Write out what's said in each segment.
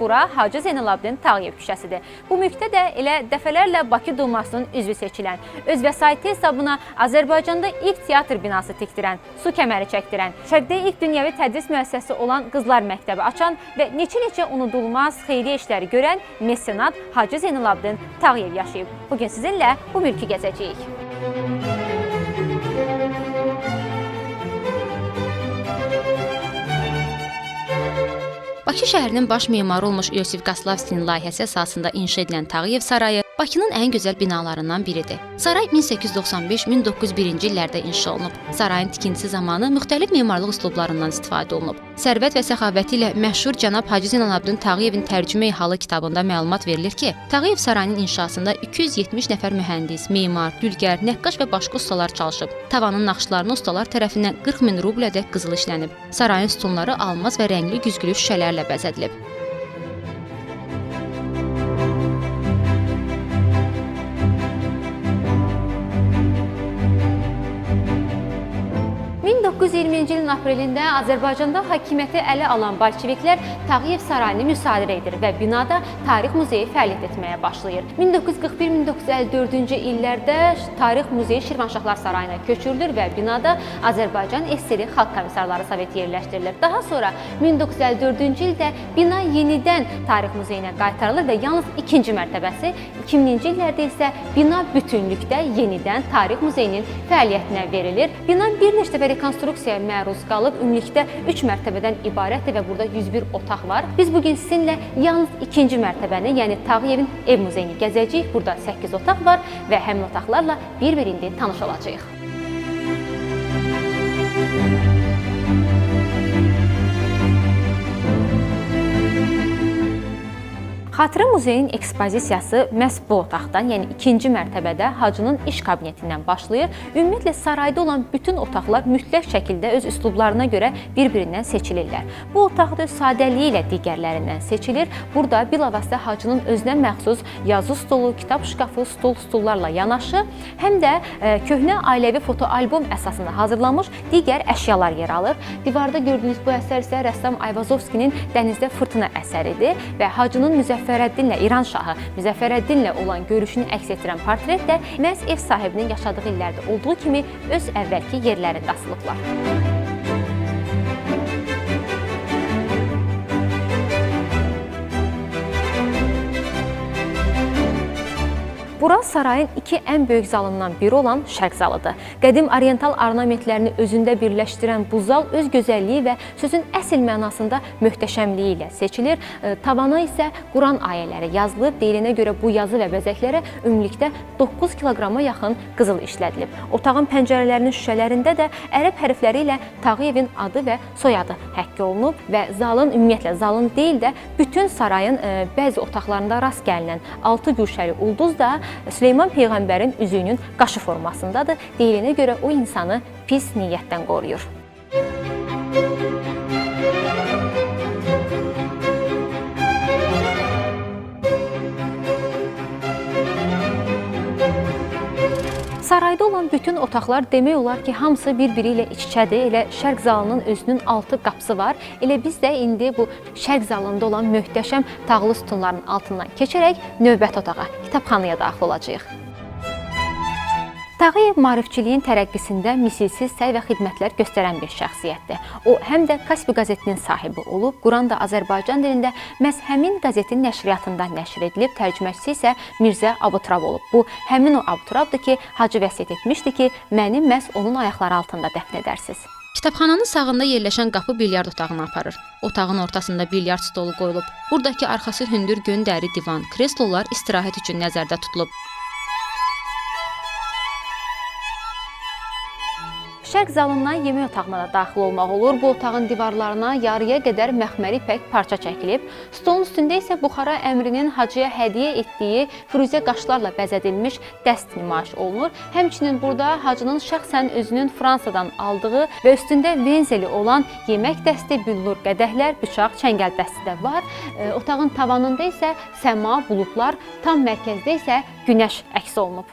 bura Hacı Zeynalabdin Tağıyev küçəsidir. Bu mülkdə də elə dəfələrlə Bakı Dumasının üzvü seçilən, öz vəsaiti hesabına Azərbaycanda ilk teatr binası tikdirən, su kəməri çəkdirən, Şərqdə ilk dünyəvi tədris müəssisəsi olan Qızlar Məktəbi açan və neçə-neçə unudulmaz xeyriyyə işləri görən mesenat Hacı Zeynalabdin Tağıyev yaşayıb. Bu gün sizinlə bu mülkü gəzəcəyik. Bakı şəhərinin baş memarı olmuş Yosif Qaslavskinin layihəsi əsasında inşa edilən Tağıyev sarayı Bakının ən gözəl binalarından biridir. Saray 1895-1901-ci illərdə inşa olunub. Sarayın tikintisi zamanı müxtəlif memarlıq üslublarından istifadə olunub. Sərvət və səxavəti ilə məşhur cənab Hacı Zeynalabdin Tağıyevin tərcümeyi halı kitabında məlumat verilir ki, Tağıyev sarayının inşasında 270 nəfər mühəndis, memar, dülgər, nəqqaş və başqa ustalar çalışıb. Tavanın naxışlarını ustalar tərəfindən 40 min rublədə qızıl işlənib. Sarayın sütunları almaz və rəngli güzgülü şüşələrlə bəzədilib. ...1920-ci ilin aprelində Azərbaycanda hakimiyyəti ələ alan bolşeviklər Tağıyev sarayını müsadirə edir və binada Tarix muzeyi fəaliyyət etməyə başlayır. 1941-1954-cü illərdə Tarix muzeyi Şirvanşahlar sarayına köçürülür və binada Azərbaycan SSR Xalq Komissarları Soveti yerləşdirilir. Daha sonra 1954-cü ildə bina yenidən Tarix muzeyinə qaytarılır və yalnız ikinci mərtəbəsi 2000-ci illərdə isə bina bütünlükdə yenidən Tarix muzeyinin fəaliyyətinə verilir. Bina bir neçə dəfə rekonstruksiyaya məruz qalıb, ümumilikdə 3 mərtəbədən ibarətdir və burada 101 otaq var. Biz bu gün sizinlə yalnız ikinci mərtəbəni, yəni Tağıyevin ev muzeyini gəzəcəyik. Burada 8 otaq var və həmin otaqlarla bir-bir tanış olacağıq. Xatirə muzeyinin ekspozisiyası məhz bu otaqdan, yəni ikinci mərtəbədə Hacının iş kabinetindən başlayır. Ümumiyyətlə sarayda olan bütün otaqlar mütləq şəkildə öz üslublarına görə bir-birindən seçilirlər. Bu otaq da sadəliyi ilə digərlərindən seçilir. Burada bilavasitə Hacının özünə məxsus yazı stolu, kitab şkafı, stol, stullarla yanaşı, həm də e, köhnə ailəvi fotoalbom əsasında hazırlanmış digər əşyalar yer alır. Divarda gördüyünüz bu əsər isə rəssam Ayvazovskinin Dənizdə fırtına əsəridir və Hacının Müzəffərəddinlə İran şahı Müzəffərəddinlə olan görüşünü əks etdirən portret də məhz ev sahibinin yaşadığı illərdə olduğu kimi öz əvvəlki yerlərində asılıblar. Bura sarayın iki ən böyük zalından biri olan Şərq zalıdır. Qədim oriental ornamentlərini özündə birləşdirən bu zal öz gözəlliyi və sözün əsl mənasında möhtəşəmliyi ilə seçilir. E, Tavana isə Quran ayələri yazılıb. Deyilinə görə bu yazı və bəzəklərə ümumilikdə 9 kiloqrama yaxın qızıl işlədilib. Otağın pəncərələrinin şüşələrində də ərəb hərfləri ilə Tağıyevin adı və soyadı həkk olunub və zalın ümumiyyətlə zalın deyil də bütün sarayın e, bəzi otaqlarında rast gəlinən 6 güşəli ulduz da Süleyman peyğəmbərin üzüyünün qaşı formasındadır. Deyilinə görə o insanı pis niyyətdən qoruyur. Sarayda olan bütün otaqlar demək olar ki, hamısı bir-biri ilə iç-içədir. Elə Şərq zalının özünün 6 qapısı var. Elə biz də indi bu Şərq zalında olan möhtəşəm tağlı sütunların altından keçərək növbəti otağa, kitabxanaya daxil olacağıq. Tağıyev maarifçiliyin tərəqqisində misilsiz səy və xidmətlər göstərən bir şəxsiyyətdir. O həm də Kaspi qəzetinin sahibi olub, Quran da Azərbaycan dilində məhz həmin qəzetin nəşriyyatında nəşr edilib, tərcüməçisi isə Mirzə Abuturab olub. Bu həmin o Abuturabdır ki, Hacı vəsiyyət etmişdi ki, məni məhz onun ayaqları altında dəfn edərsiniz. Kitabxananın sağında yerləşən qapı bilyard otağına aparır. Otağın ortasında bilyard stolu qoyulub. Buradakı arxası hündür göndəri divan, kreslolar istirahət üçün nəzərdə tutulub. Şərq zalından yemək otağına da daxil olmaq olur. Bu otağın divarlarına yarıya qədər məxməri ipək parça çəkilib. Stolun üstündə isə Buxara əmrinin hacıya hədiyyə etdiyi firuzə qaşlarla bəzədilmiş dəst nümayiş olunur. Həmçinin burada hacının şəxsən özünün Fransadan aldığı və üstündə venzeli olan yemək dəsti, büllur qədəhlər, bıçaq, çəngəl dəsti də var. E, Otağın tavanında isə səma, buludlar, tam mərkəzdə isə günəş əks olunub.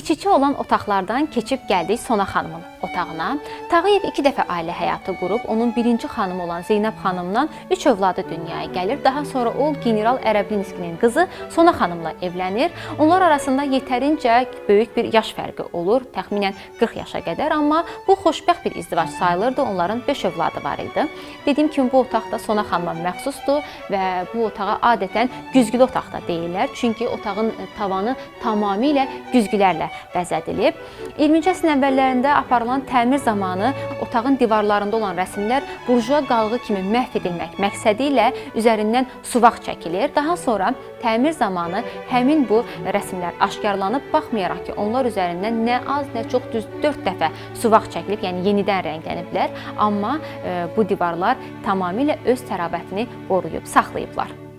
Balaca olan otaqlardan keçib gəldik Sona xanımın otağına. Tağıyev 2 dəfə ailə həyatı qurub, onun birinci xanımı olan Zeynəb xanımdan 3 övladı dünyaya gəlir. Daha sonra o general Ərəblinskinin qızı Sona xanımla evlənir. Onlar arasında yetərincə böyük bir yaş fərqi olur, təxminən 40 yaşa qədər, amma bu xoşbəxt bir izdivac sayılırdı. Onların 5 övladı var idi. Dediyim kimi bu otaq da Sona xanıma məxsusdur və bu otağa adətən güzgülü otaq da deyirlər. Çünki otağın tavanı tamamilə güzgülərlə bəzədilib. 20-ci əsrin əvvəllərində aparılan təmir zamanı otağın divarlarında olan rəsmlər burjua qalığı kimi məhv edilmək məqsədi ilə üzərindən suvaq çəkilir. Daha sonra təmir zamanı həmin bu rəsmlər aşkarlanıb, baxmayaraq ki, onlar üzərindən nə az, nə çox düz 4 dəfə suvaq çəkilib, yəni yenidən rəngləniblər, amma e, bu divarlar tamamilə öz tərabətini qoruyub, saxlayıblar.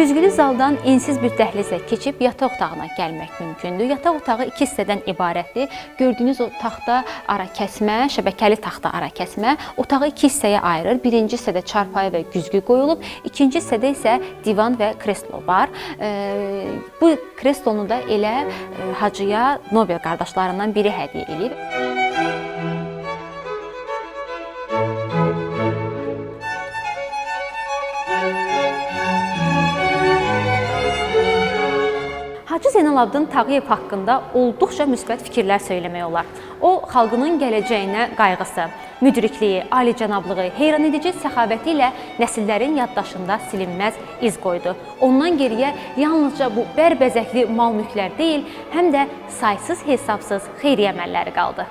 Güzgülü zaldan ensiz bir dəhlizlə keçib yataq otağına gəlmək mümkündür. Yataq otağı iki hissədən ibarətdir. Gördüyünüz o taxta ara kəsmə, şəbəkəli taxta ara kəsmə otağı iki hissəyə ayırır. Birinci hissədə çarpayı və güzgü qoyulub, ikinci hissədə isə divan və kreslo var. Bu kreslonu da elə Hacıya Nobel qardaşlarından biri hədiyyə eləyib. Zeynalabdin Tağıyev haqqında olduqca müsbət fikirlər söyləmək olar. O, xalqının gələcəyinə qayğısı, müdrikliyi, alicənablığı, heyranedici səxavəti ilə nəsillərin yaddaşında silinməz iz qoydu. Ondan geriyə yalnızca bu bərbəzəkli mal-mülklər deyil, həm də saysız-hesabsız xeyriyyə əməlləri qaldı.